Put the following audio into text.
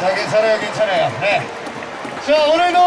자 괜찮아요 괜찮아요 네. 자 오늘도